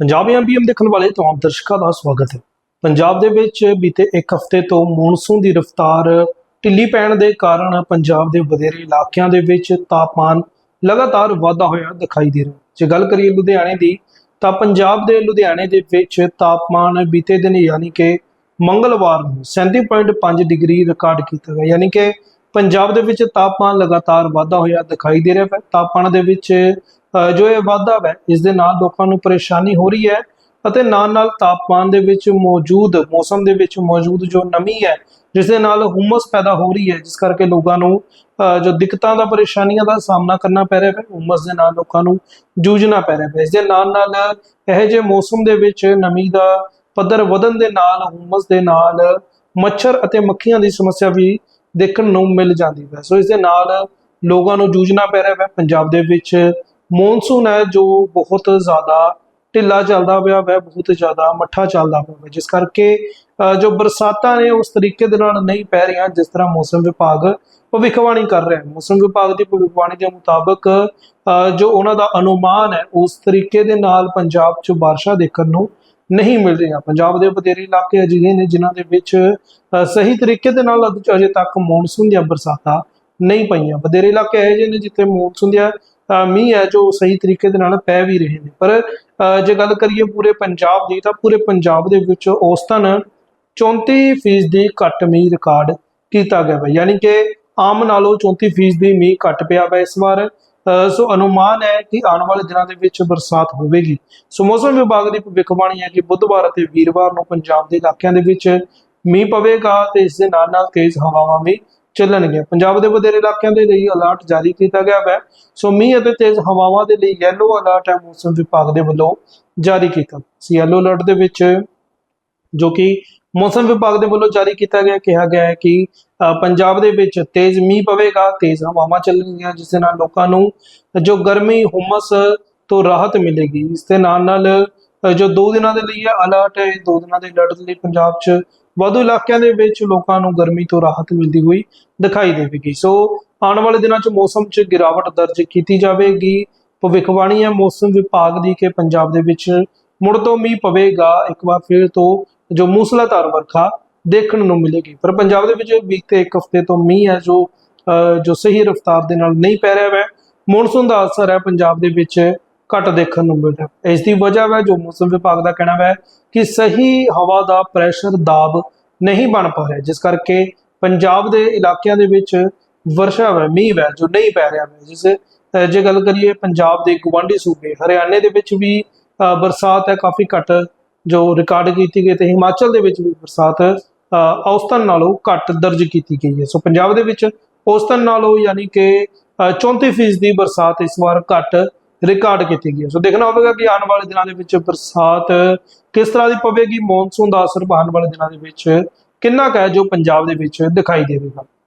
ਪੰਜਾਬੀ ਐਮਪੀਐਮ ਦੇਖਣ ਵਾਲੇ ਤਮਾਮ ਦਰਸ਼ਕਾਂ ਦਾ ਸਵਾਗਤ ਹੈ। ਪੰਜਾਬ ਦੇ ਵਿੱਚ ਬੀਤੇ ਇੱਕ ਹਫ਼ਤੇ ਤੋਂ ਮੌਨਸੂਨ ਦੀ ਰਫ਼ਤਾਰ ਢਿੱਲੀ ਪੈਣ ਦੇ ਕਾਰਨ ਪੰਜਾਬ ਦੇ ਵਧੇਰੇ ਇਲਾਕਿਆਂ ਦੇ ਵਿੱਚ ਤਾਪਮਾਨ ਲਗਾਤਾਰ ਵਾਧਾ ਹੋਇਆ ਦਿਖਾਈ ਦੇ ਰਿਹਾ ਜੇ ਗੱਲ ਕਰੀਏ ਲੁਧਿਆਣੇ ਦੀ, ਤਾਂ ਪੰਜਾਬ ਦੇ ਲੁਧਿਆਣੇ ਦੇ ਵਿੱਚ ਤਾਪਮਾਨ ਬੀਤੇ ਦਿਨ ਯਾਨੀ ਕਿ ਮੰਗਲਵਾਰ ਨੂੰ 37.5 ਡਿਗਰੀ ਰਿਕਾਰਡ ਕੀਤਾ ਗਿਆ। ਯਾਨੀ ਕਿ ਪੰਜਾਬ ਦੇ ਵਿੱਚ ਤਾਪਮਾਨ ਲਗਾਤਾਰ ਵਾਧਾ ਹੋਇਆ ਦਿਖਾਈ ਦੇ ਰਿਹਾ ਹੈ। ਤਾਪਮਾਨ ਦੇ ਵਿੱਚ ਜੋ ਇਹ ਵਾਧਾ ਹੈ, ਇਸ ਦੇ ਨਾਲ ਲੋਕਾਂ ਨੂੰ ਪਰੇਸ਼ਾਨੀ ਹੋ ਰਹੀ ਹੈ ਅਤੇ ਨਾਲ ਨਾਲ ਤਾਪਮਾਨ ਦੇ ਵਿੱਚ ਮੌਜੂਦ, ਮੌਸਮ ਦੇ ਵਿੱਚ ਮੌਜੂਦ ਜੋ ਨਮੀ ਹੈ, ਜਿਸ ਦੇ ਨਾਲ ਹੁਮਸ ਪੈਦਾ ਹੋ ਰਹੀ ਹੈ, ਜਿਸ ਕਰਕੇ ਲੋਕਾਂ ਨੂੰ ਜੋ ਦਿੱਕਤਾਂ ਦਾ, ਪਰੇਸ਼ਾਨੀਆਂ ਦਾ ਸਾਹਮਣਾ ਕਰਨਾ ਪੈ ਰਿਹਾ ਹੈ ਹੁਮਸ ਦੇ ਨਾਲ ਲੋਕਾਂ ਨੂੰ ਜੂਝਣਾ ਪੈ ਰਿਹਾ ਹੈ। ਇਸ ਦੇ ਨਾਲ ਨਾਲ ਇਹ ਜਿਹੇ ਮੌਸਮ ਦੇ ਵਿੱਚ ਨਮੀ ਦਾ ਪੱਧਰ ਵਧਣ ਦੇ ਨਾਲ ਹੁਮਸ ਦੇ ਨਾਲ ਮੱਛਰ ਅਤੇ ਮੱਖੀਆਂ ਦੀ ਸਮੱਸਿਆ ਵੀ ਦੇਖਣ ਨੂੰ ਮਿਲ ਜਾਂਦੀ ਹੈ। ਸੋ ਇਸ ਦੇ ਨਾਲ ਲੋਕਾਂ ਨੂੰ ਜੂਝਣਾ ਪੈ ਰਿਹਾ ਹੈ। ਪੰਜਾਬ ਦੇ ਵਿੱਚ ਮੌਨਸੂਨ ਹੈ ਜੋ ਬਹੁਤ ਜ਼ਿਆਦਾ ਢਿੱਲਾ ਚੱਲਦਾ ਪਿਆ ਹੈ ਬਹੁਤ ਜ਼ਿਆਦਾ ਮੱਠਾ ਚੱਲਦਾ ਪਿਆ ਹੈ ਜਿਸ ਕਰਕੇ ਅ, ਜੋ ਬਰਸਾਤਾਂ ਨੇ ਉਸ ਤਰੀਕੇ ਦੇ ਨਾਲ ਨਹੀਂ ਪੈ ਰਹੀਆਂ ਜਿਸ ਤਰ੍ਹਾਂ ਮੌਸਮ ਵਿਭਾਗ ਭਵਿੱਖਬਾਣੀ ਕਰ ਰਿਹਾ ਹੈ। ਮੌਸਮ ਵਿਭਾਗ ਦੀ ਭਵਿੱਖਬਾਣੀ ਦੇ ਮੁਤਾਬਕ ਅ, ਜੋ ਉਹਨਾਂ ਦਾ ਅਨੁਮਾਨ ਹੈ ਉਸ ਤਰੀਕੇ ਦੇ ਨਾਲ ਪੰਜਾਬ 'ਚ ਬਾਰਿਸ਼ਾਂ ਦੇਖਣ ਨੂੰ ਨਹੀਂ ਮਿਲ ਰਹੀਆਂ। ਪੰਜਾਬ ਦੇ ਬਥੇਰੇ ਇਲਾਕੇ ਅਜਿਹੇ ਨੇ ਜਿਨ੍ਹਾਂ ਦੇ ਵਿੱਚ ਸਹੀ ਤਰੀਕੇ ਦੇ ਨਾਲ ਅਜੇ ਤੱਕ ਮੌਨਸੂਨ ਦੀਆਂ ਬਰਸਾਤਾਂ ਨਹੀਂ ਪਈਆਂ। ਬਥੇਰੇ ਇਲਾਕੇ ਇਹੋ ਜਿਹੇ ਨੇ ਜਿੱਥੇ ਮੌਨਸੂਨ ਦੀਆਂ ਮੀਂਹ ਹੈ ਜੋ ਸਹੀ ਤਰੀਕੇ ਦੇ ਨਾਲ ਪੈ ਵੀ ਰਹੇ ਨੇ। ਪਰ ਜੇ ਗੱਲ ਕਰੀਏ ਪੂਰੇ ਪੰਜਾਬ ਦੀ ਤਾਂ ਪੂਰੇ ਪੰਜਾਬ ਦੇ ਵਿੱਚ ਔਸਤਨ 34% ਦੀ ਘੱਟ ਮੀਂਹ ਰਿਕਾਰਡ ਕੀਤਾ ਗਿਆ ਹੈ ਯਾਨੀ ਕਿ ਆਮ ਨਾਲੋਂ 34% ਦੀ ਮੀਂਹ ਘੱਟ ਪਿਆ ਹੈ ਇਸ ਵਾਰ। ਅ, ਸੋ ਅਨੁਮਾਨ ਹੈ ਕਿ ਆਉਣ ਵਾਲੇ ਦਿਨਾਂ ਦੇ ਵਿੱਚ ਬਰਸਾਤ ਹੋਵੇਗੀ। ਸੋ ਮੌਸਮ ਵਿਭਾਗ ਦੀ ਭਵਿੱਖਬਾਣੀ ਹੈ ਕਿ ਬੁੱਧਵਾਰ ਅਤੇ ਵੀਰਵਾਰ ਨੂੰ ਪੰਜਾਬ ਦੇ ਇਲਾਕਿਆਂ ਦੇ ਵਿੱਚ ਮੀਂਹ ਪਵੇਗਾ ਤੇ ਇਸ ਦੇ ਨਾਲ ਨਾਲ ਤੇਜ਼ ਹਵਾਵਾਂ ਵੀ ਚੱਲਣਗੀਆਂ। ਪੰਜਾਬ ਦੇ ਵਧੇਰੇ ਇਲਾਕਿਆਂ ਦੇ ਲਈ ਅਲਰਟ ਜਾਰੀ ਕੀਤਾ ਗਿਆ ਹੈ ਸੋ ਮੀਂਹ ਅਤੇ ਤੇਜ਼ ਹਵਾਵਾਂ ਦੇ ਲਈ ਯੈਲੋ ਅਲਰਟ ਹੈ ਮੌਸਮ ਵਿਭਾਗ ਦੇ ਵੱਲੋਂ ਜਾਰੀ ਕੀਤਾ। ਸੀ ਯੈਲੋ ਅਲਰਟ ਦੇ ਵਿੱਚ ਜੋ ਕਿ ਮੌਸਮ ਵਿਭਾਗ ਦੇ ਵੱਲੋਂ ਜਾਰੀ ਕੀਤਾ ਗਿਆ ਕਿਹਾ ਗਿਆ ਹੈ ਕਿ ਅ, ਪੰਜਾਬ ਦੇ ਵਿੱਚ ਤੇਜ਼ ਮੀਂਹ ਪਵੇਗਾ ਤੇਜ਼ ਹਵਾਵਾਂ ਚੱਲਣਗੀਆਂ ਜਿਸ ਦੇ ਨਾਲ ਲੋਕਾਂ ਨੂੰ ਜੋ ਗਰਮੀ ਹੁਮਸ ਤੋਂ ਰਾਹਤ ਮਿਲੇਗੀ। ਇਸ ਦੇ ਨਾਲ ਨਾਲ ਜੋ ਦੋ ਦਿਨਾਂ ਦੇ ਲਈ ਹੈ ਅਲਰਟ ਹੈ ਇਹ ਦੋ ਦਿਨਾਂ ਦੇ ਅਲਰਟ ਦੇ ਲਈ ਪੰਜਾਬ 'ਚ ਵਾਧੂ ਇਲਾਕਿਆਂ ਦੇ ਵਿੱਚ ਲੋਕਾਂ ਨੂੰ ਗਰਮੀ ਤੋਂ ਰਾਹਤ ਮਿਲਦੀ ਹੋਈ ਦਿਖਾਈ ਦੇਵੇਗੀ। ਸੋ, ਆਉਣ ਵਾਲੇ ਦਿਨਾਂ 'ਚ ਮੌਸਮ 'ਚ ਗਿਰਾਵਟ ਦਰਜ ਕੀਤੀ ਜਾਵੇਗੀ। ਭਵਿੱਖਬਾਣੀ ਹੈ, ਮੌਸਮ ਵਿਭਾਗ ਦੀ ਕਿ ਪੰਜਾਬ ਦੇ ਵਿੱਚ ਮੁੜ ਤੋਂ ਮੀਂਹ ਪਵੇਗਾ। ਇੱਕ ਵਾਰ ਫਿਰ ਤੋਂ ਜੋ ਮੂਸਲਾਧਾਰ ਵਰਖਾ ਦੇਖਣ ਨੂੰ ਮਿਲੇਗੀ। ਪਰ ਪੰਜਾਬ ਦੇ ਵਿੱਚ ਬੀਤੇ ਇੱਕ ਹਫ਼ਤੇ ਤੋਂ ਮੀਂਹ ਹੈ, ਜੋ ਜੋ ਸਹੀ ਰਫ਼ਤਾਰ ਦੇ ਨਾਲ ਨਹੀਂ ਪੈ ਰਿਹਾ ਹੈ ਮੌਨਸੂਨ ਦਾ ਅਸਰ ਹੈ, ਪੰਜਾਬ ਦੇ ਵਿੱਚ ਘੱਟ ਦੇਖਣ ਨੂੰ ਮਿਲ ਰਿਹਾ। ਹੈ ਇਸ ਦੀ ਵਜ੍ਹਾ ਹੈ ਜੋ ਮੌਸਮ ਵਿਭਾਗ ਦਾ ਕਹਿਣਾ ਹੈ ਕਿ ਸਹੀ ਹਵਾ ਦਾ ਪ੍ਰੈਸ਼ਰ ਦਾਬ ਨਹੀਂ ਬਣ ਪਾ ਰਿਹਾ ਜਿਸ ਕਰਕੇ ਪੰਜਾਬ ਦੇ ਇਲਾਕਿਆਂ ਦੇ ਵਿੱਚ ਵਰਸ਼ਾ ਹੈ ਮੀਂਹ ਹੈ ਜੋ ਨਹੀਂ ਪੈ ਰਿਹਾ ਹੈ ਜਿਸ ਜੇ ਗੱਲ ਕਰੀਏ ਪੰਜਾਬ ਦੇ ਗਵਾਂਢੀ ਸੂਬੇ ਹਰਿਆਣੇ ਦੇ ਵਿੱਚ ਵੀ ਬਰਸਾਤ ਹੈ ਕਾਫੀ ਘੱਟ ਜੋ ਰਿਕਾਰਡ ਕੀਤੀ ਗਈ ਤੇ ਹਿਮਾਚਲ ਦੇ ਵਿੱਚ ਵੀ ਬਰਸਾਤ ਔਸਤਨ ਨਾਲੋਂ ਘੱਟ ਦਰਜ ਕੀਤੀ ਗਈ ਹੈ। ਸੋ ਪੰਜਾਬ ਦੇ ਵਿੱਚ ਔਸਤਨ ਨਾਲੋਂ ਯਾਨੀ ਕਿ ਅ, 34% ਦੀ ਬਰਸਾਤ ਇਸ ਵਾਰ ਘੱਟ ਰਿਕਾਰਡ ਕੀਤੀ ਗਈ ਹੈ। ਸੋ ਦੇਖਣਾ ਹੋਵੇਗਾ ਕਿ ਆਉਣ ਵਾਲੇ ਦਿਨਾਂ ਦੇ ਵਿੱਚ ਬਰਸਾਤ ਕਿਸ ਤਰ੍ਹਾਂ ਦੀ ਪਵੇਗੀ ਮੌਨਸੂਨ ਦਾ ਅਸਰ ਆਉਣ ਵਾਲੇ ਦਿਨਾਂ ਦੇ ਵਿੱਚ ਕਿੰਨਾ ਕੁ ਹੈ ਜੋ ਪੰਜਾਬ ਦੇ ਵਿੱਚ ਦਿਖਾਈ ਦੇਵੇਗਾ।